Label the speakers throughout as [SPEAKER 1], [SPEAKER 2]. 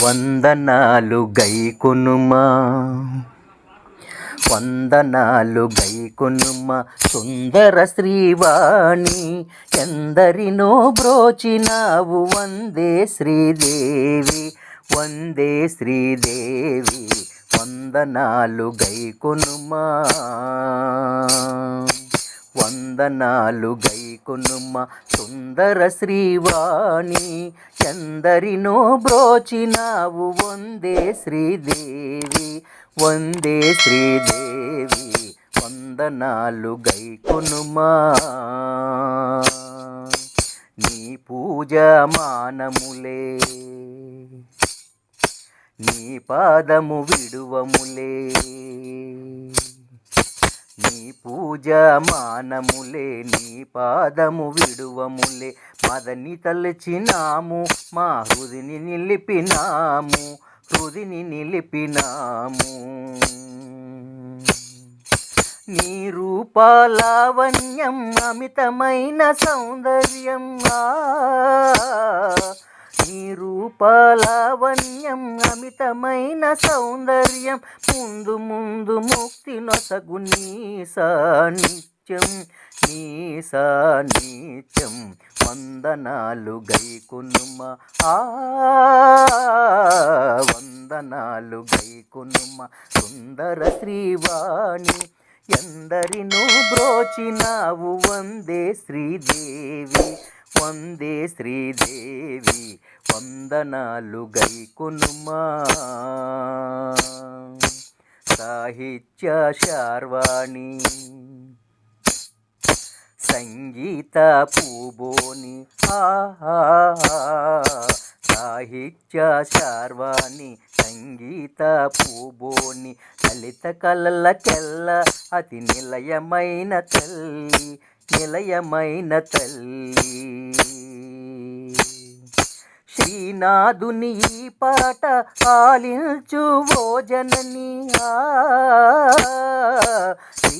[SPEAKER 1] వందనాలు గైకొనుమా వందనాలు గైకొనుమ సుందర శ్రీవాణి ఎందరినో బ్రోచినావు. వందే శ్రీదేవి వందే శ్రీదేవి వందనాలు గైకొనుమా వందనాలు గైకొనుమ సుందర శ్రీవాణి ఎందరినో బ్రోచినావు వందే శ్రీదేవి వందే శ్రీదేవి వందనాలు గైకొనుమా నీ పూజ మానములే నీ పాదము విడువములే. పూజ మానములే నీ పాదము విడువములే. మదని తలచినాము మా హృదిని నిలిపినాము హృదిని నిలిపినాము. నీ రూపాలావణ్యం అమితమైన సౌందర్యం నిరూపాలావణ్యం అమితమైన సౌందర్యం. ముందు ముందు ముక్తి నొసగు నీ సాన్నిత్యం నీ సాన్నిత్యం వందనాలు గైకునుమ. ఆ వందనాలు గైకునుమ. సుందర శ్రీవాణి ఎందరినూ బ్రోచినావు వందే శ్రీదేవి వందే శ్రీదేవి వందనాలు గైకునుమా సాహిత్య శార్వాణి సంగీత పూబోని ఆహా సాహిత్య శార్వాణి సంగీత పూబోని లలిత కళలకెల్ల అతి నిలయమైన తల్లి నిలయమైన తల్లి. శ్రీనాథుని ఈ పాట ఆలించు భోజనని ఆ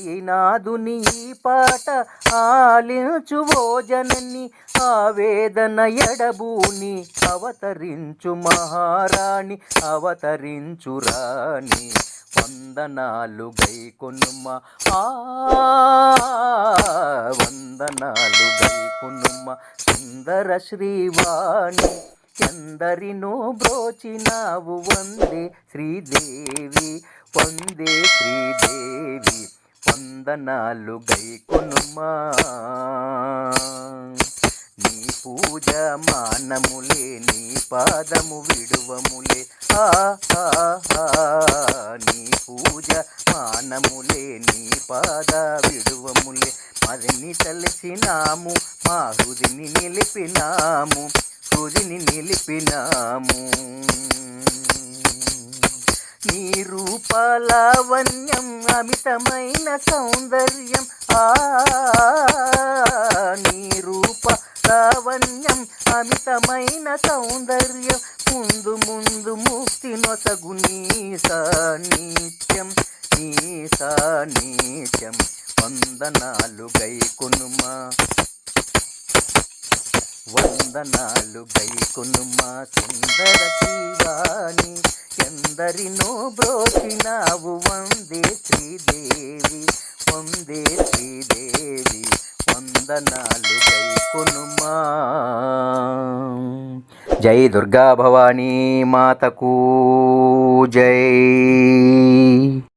[SPEAKER 1] శ్రీనాథుని ఈ పాట ఆలించు భోజనని ఆవేదన ఎడబూని అవతరించు మహారాణి అవతరించు రాణి. వందనాలు గైకొనుమ ఆ వందనాలు గైకొనుమ సుందర శ్రీవాణి. ఎందరినో బ్రోచినావు వందే శ్రీదేవి వందే వందనాలు గైకొనుమా నీ పూజ మానములే నీ పాదము విడువములే. నీ పూజ మానములే నీ పాద విడువములే. మరిని తలసినాము మా హృదిని నిలిపినాము హృదిని నిలిపినాము. నీ రూపాలావణ్యం అమితమైన సౌందర్యం. ఆ నీ రూప లావణ్యం అమితమైన సౌందర్యం. ముందు ముందు ముక్తి నొసగు నీ సాన్నిత్యం నీ సాన్నిత్యం వందనాలు గైకొనుమా వందనాలు గైకొనుమా సుందర శివాని. ఎందరినో బ్రోచినావు వందే శ్రీదేవి వందే శ్రీదేవి. వందనాలు గైకొనుమా జై దుర్గా భవానీ మాతకు జై.